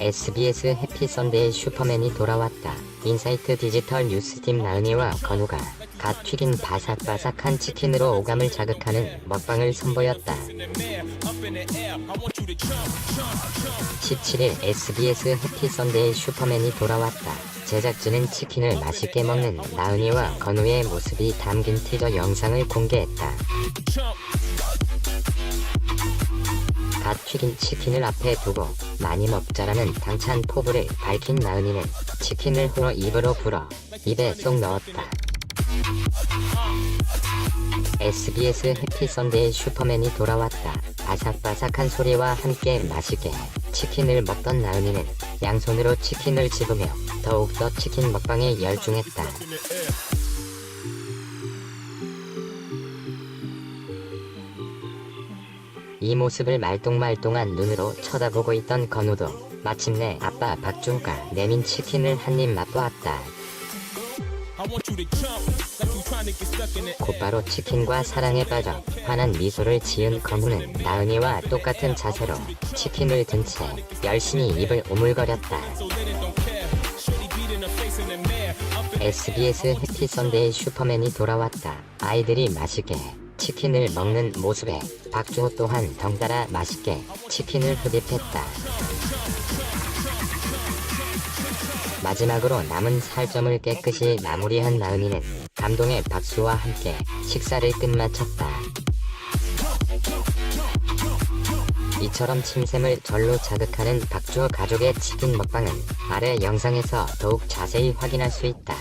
SBS 해피 선데이 슈퍼맨이 돌아왔다. 인사이트 디지털 뉴스팀 나은이와 건우가 갓 튀긴 바삭바삭한 치킨으로 오감을 자극하는 먹방을 선보였다. 17일 SBS 해피 선데이 슈퍼맨이 돌아왔다. 제작진은 치킨을 맛있게 먹는 나은이와 건우의 모습이 담긴 티저 영상을 공개했다. 갓 튀긴 치킨을 앞에 두고 많이 먹자라는 당찬 포부를 밝힌 나은이는 치킨을 호러 입으로 불어 입에 쏙 넣었다. SBS 해피 선데이 슈퍼맨이 돌아왔다. 바삭바삭한 소리와 함께 맛있게 치킨을 먹던 나은이는 양손으로 치킨을 집으며 더욱더 치킨 먹방에 열중했다. 이 모습을 말똥말똥한 눈으로 쳐다보고 있던 건우도 마침내 아빠 박준가 내민 치킨을 한 입 맛보았다. 곧바로 치킨과 사랑에 빠져 환한 미소를 지은 건우는 나은이와 똑같은 자세로 치킨을 든 채 열심히 입을 오물거렸다. SBS 해피 선데이 슈퍼맨이 돌아왔다. 아이들이 맛있게 치킨을 먹는 모습에 박주호 또한 덩달아 맛있게 치킨을 흡입했다. 마지막으로 남은 살점을 깨끗이 마무리한 나은이는 감동의 박수와 함께 식사를 끝마쳤다. 이처럼 침샘을 절로 자극하는 박주호 가족의 치킨 먹방은 아래 영상에서 더욱 자세히 확인할 수 있다.